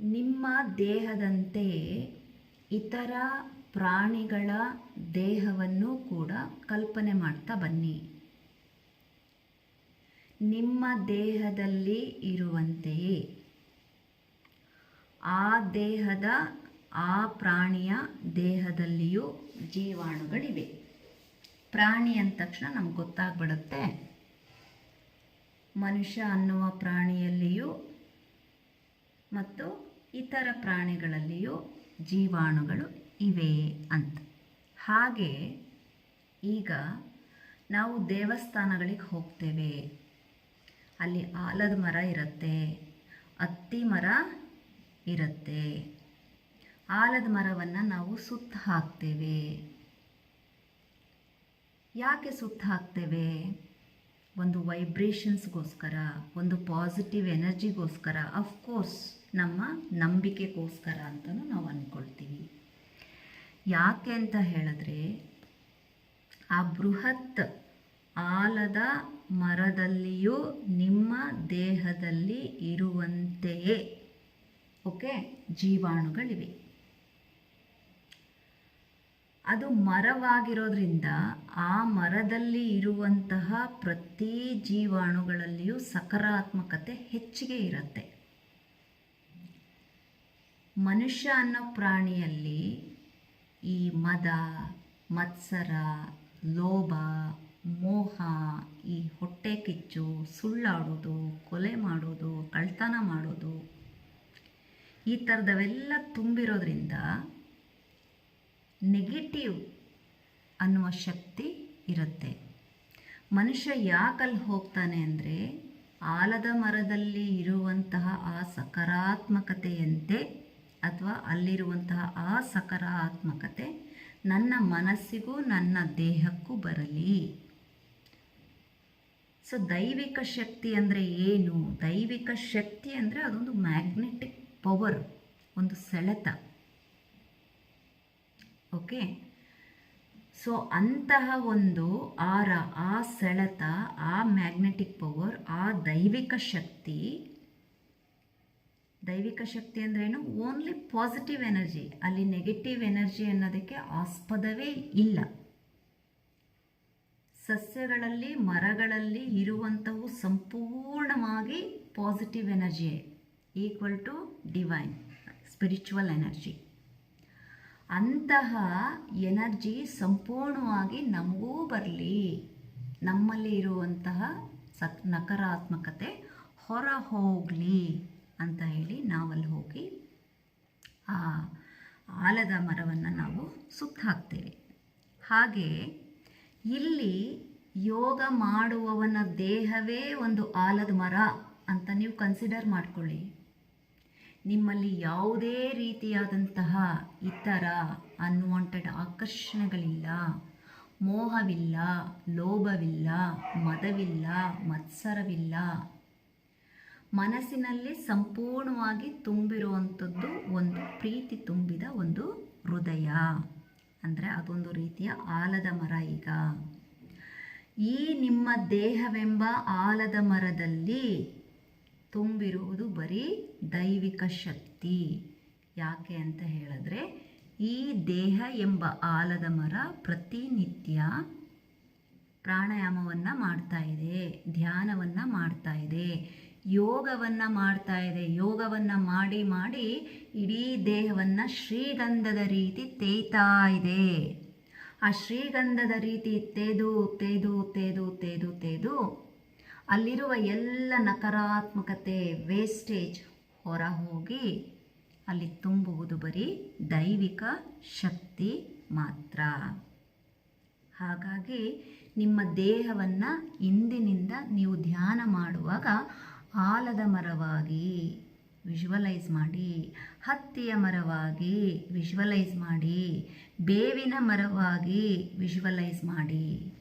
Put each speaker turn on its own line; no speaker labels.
ನಿಮ್ಮ ದೇಹದಂತೆ ಇತರ ಪ್ರಾಣಿಗಳ ದೇಹವನ್ನು ಕೂಡ ಕಲ್ಪನೆ ಮಾಡ್ತಾ ಬನ್ನಿ. ನಿಮ್ಮ ದೇಹದಲ್ಲಿ ಇರುವಂತೆಯೇ ಆ ದೇಹದ, ಆ ಪ್ರಾಣಿಯ ದೇಹದಲ್ಲಿಯೂ ಜೀವಾಣುಗಳಿವೆ. ಪ್ರಾಣಿ ಅಂದ ತಕ್ಷಣ ನಮ್ಗೆ ಗೊತ್ತಾಗ್ಬಿಡುತ್ತೆ. ಮನುಷ್ಯ ಅನ್ನುವ ಪ್ರಾಣಿಯಲ್ಲಿಯೂ ಮತ್ತು ಇತರ ಪ್ರಾಣಿಗಳಲ್ಲಿಯೂ ಜೀವಾಣುಗಳು ಇವೆ ಅಂತ. ಹಾಗೆ ಈಗ ನಾವು ದೇವಸ್ಥಾನಗಳಿಗೆ ಹೋಗ್ತೇವೆ. ಅಲ್ಲಿ ಆಲದ ಮರ ಇರುತ್ತೆ, ಅತ್ತಿ ಮರ ಇರುತ್ತೆ. ಆಲದ ಮರವನ್ನು ನಾವು ಸುತ್ತ ಹಾಕ್ತೇವೆ. ಯಾಕೆ ಸುತ್ತ ಹಾಕ್ತೇವೆ? ಒಂದು ವೈಬ್ರೇಷನ್ಸ್ಗೋಸ್ಕರ ಒಂದು ಪಾಸಿಟಿವ್ ಎನರ್ಜಿಗೋಸ್ಕರ ಅಫ್ಕೋರ್ಸ್ ನಮ್ಮ ನಂಬಿಕೆಗೋಸ್ಕರ ಅಂತಲೂ ನಾವು ಅಂದ್ಕೊಳ್ತೀವಿ ಯಾಕೆ ಅಂತ ಹೇಳಿದ್ರೆ, ಆ ಬೃಹತ್ ಆಲದ ಮರದಲ್ಲಿಯೂ ನಿಮ್ಮ ದೇಹದಲ್ಲಿ ಇರುವಂತೆಯೇ ಓಕೆ ಜೀವಾಣುಗಳಿವೆ. ಅದು ಮರವಾಗಿರೋದ್ರಿಂದ ಆ ಮರದಲ್ಲಿ ಇರುವಂತಹ ಪ್ರತಿ ಜೀವಾಣುಗಳಲ್ಲಿಯೂ ಸಕಾರಾತ್ಮಕತೆ ಹೆಚ್ಚಿಗೆ ಇರುತ್ತೆ. ಮನುಷ್ಯ ಅನ್ನೋ ಪ್ರಾಣಿಯಲ್ಲಿ ಈ ಮದ, ಮತ್ಸರ, ಲೋಭ, ಮೋಹ, ಈ ಹೊಟ್ಟೆ ಕಿಚ್ಚು, ಸುಳ್ಳಾಡೋದು, ಕೊಲೆ ಮಾಡೋದು ಕಳ್ತನ ಮಾಡೋದು ಈ ಥರದವೆಲ್ಲ ತುಂಬಿರೋದ್ರಿಂದ ನೆಗೆಟಿವ್ ಅನ್ನುವ ಶಕ್ತಿ ಇರುತ್ತೆ. ಮನುಷ್ಯ ಯಾಕಲ್ಲಿ ಹೋಗ್ತಾನೆ ಅಂದರೆ ಆಲದ ಮರದಲ್ಲಿ ಇರುವಂತಹ ಆ ಸಕಾರಾತ್ಮಕತೆಯಂತೆ ಅಥವಾ ಅಲ್ಲಿರುವಂತಹ ಆ ಸಕಾರಾತ್ಮಕತೆ ನನ್ನ ಮನಸ್ಸಿಗೂ ನನ್ನ ದೇಹಕ್ಕೂ ಬರಲಿ. ಸೊ ದೈವಿಕ ಶಕ್ತಿ ಅಂದರೆ ಏನು? ದೈವಿಕ ಶಕ್ತಿ ಅಂದರೆ ಅದೊಂದು ಮ್ಯಾಗ್ನೆಟಿಕ್ ಪವರ್ ಒಂದು ಸೆಳೆತ. ಓಕೆ? ಸೊ ಅಂತಹ ಒಂದು ಆರ, ಆ ಸೆಳೆತ, ಆ ಮ್ಯಾಗ್ನೆಟಿಕ್ ಪವರ್ ಆ ದೈವಿಕ ಶಕ್ತಿ ದೈವಿಕ ಶಕ್ತಿ ಅಂದ್ರೇನು ಓನ್ಲಿ ಪಾಸಿಟಿವ್ ಎನರ್ಜಿ ಅಲ್ಲಿ ನೆಗೆಟಿವ್ ಎನರ್ಜಿ ಅನ್ನೋದಕ್ಕೆ ಆಸ್ಪದವೇ ಇಲ್ಲ. ಸಸ್ಯಗಳಲ್ಲಿ, ಮರಗಳಲ್ಲಿ ಇರುವಂಥವು ಸಂಪೂರ್ಣವಾಗಿ positive energy equal to divine spiritual energy ಅಂತಹ ಎನರ್ಜಿ ಸಂಪೂರ್ಣವಾಗಿ ನಮಗೂ ಬರಲಿ. ನಮ್ಮಲ್ಲಿ ಇರುವಂತಹ ಸಕ್ ನಕಾರಾತ್ಮಕತೆ ಹೊರ ಹೋಗಲಿ ಅಂತ ಹೇಳಿ ನಾವಲ್ಲಿ ಹೋಗಿ ಆ ಆಲದ ಮರವನ್ನು ನಾವು ಸುತ್ತ ಹಾಕ್ತೇವೆ. ಹಾಗೆ ಇಲ್ಲಿ ಯೋಗ ಮಾಡುವವನ ದೇಹವೇ ಒಂದು ಆಲದ ಮರ ಅಂತ ನೀವು ಕನ್ಸಿಡರ್ ಮಾಡ್ಕೊಳ್ಳಿ. ನಿಮ್ಮಲ್ಲಿ ಯಾವುದೇ ರೀತಿಯಾದಂತಹ ಇತರ ಅನ್ವಾಂಟೆಡ್ ಆಕರ್ಷಣೆಗಳಿಲ್ಲ. ಮೋಹವಿಲ್ಲ, ಲೋಭವಿಲ್ಲ, ಮದವಿಲ್ಲ, ಮತ್ಸರವಿಲ್ಲ. ಮನಸ್ಸಿನಲ್ಲಿ ಸಂಪೂರ್ಣವಾಗಿ ತುಂಬಿರುವಂಥದ್ದು ಒಂದು ಪ್ರೀತಿ ತುಂಬಿದ ಒಂದು ಹೃದಯ. ಅಂದರೆ ಅದೊಂದು ರೀತಿಯ ಆಲದ ಮರ ಈಗ. ಈ ನಿಮ್ಮ ದೇಹವೆಂಬ ಆಲದ ಮರದಲ್ಲಿ ತುಂಬಿರುವುದು ಬರೀ ದೈವಿಕ ಶಕ್ತಿ. ಯಾಕೆ ಅಂತ ಹೇಳಿದ್ರೆ, ಈ ದೇಹ ಎಂಬ ಆಲದ ಮರ ಪ್ರತಿನಿತ್ಯ ಪ್ರಾಣಾಯಾಮವನ್ನು ಮಾಡ್ತಾ ಇದೆ, ಧ್ಯಾನವನ್ನು ಮಾಡ್ತಾ ಇದೆ. ಯೋಗವನ್ನು ಮಾಡ್ತಾ ಇದೆ, ಯೋಗವನ್ನು ಮಾಡಿ ಮಾಡಿ ಇಡೀ ದೇಹವನ್ನು ಶ್ರೀಗಂಧದ ರೀತಿ ತೇಯ್ತಾ ಇದೆ. ಆ ಶ್ರೀಗಂಧದ ರೀತಿ ತೇದು ತೇದು ತೇದು ತೇದು ತೇದು ಅಲ್ಲಿರುವ ಎಲ್ಲ ನಕಾರಾತ್ಮಕತೆ ವೇಸ್ಟೇಜ್ ಹೊರ ಹೋಗಿ ಅಲ್ಲಿ ತುಂಬುವುದು ಬರೀ ದೈವಿಕ ಶಕ್ತಿ ಮಾತ್ರ. ಹಾಗಾಗಿ ನಿಮ್ಮ ದೇಹವನ್ನು ಇಂದಿನಿಂದ ನೀವು ಧ್ಯಾನ ಮಾಡುವಾಗ ಆಲದ ಮರವಾಗಿ ವಿಜುವಲೈಸ್ ಮಾಡಿ, ಹತ್ತಿಯ ಮರವಾಗಿ ವಿಜುವಲೈಸ್ ಮಾಡಿ, ಬೇವಿನ ಮರವಾಗಿ ವಿಜುವಲೈಸ್ ಮಾಡಿ.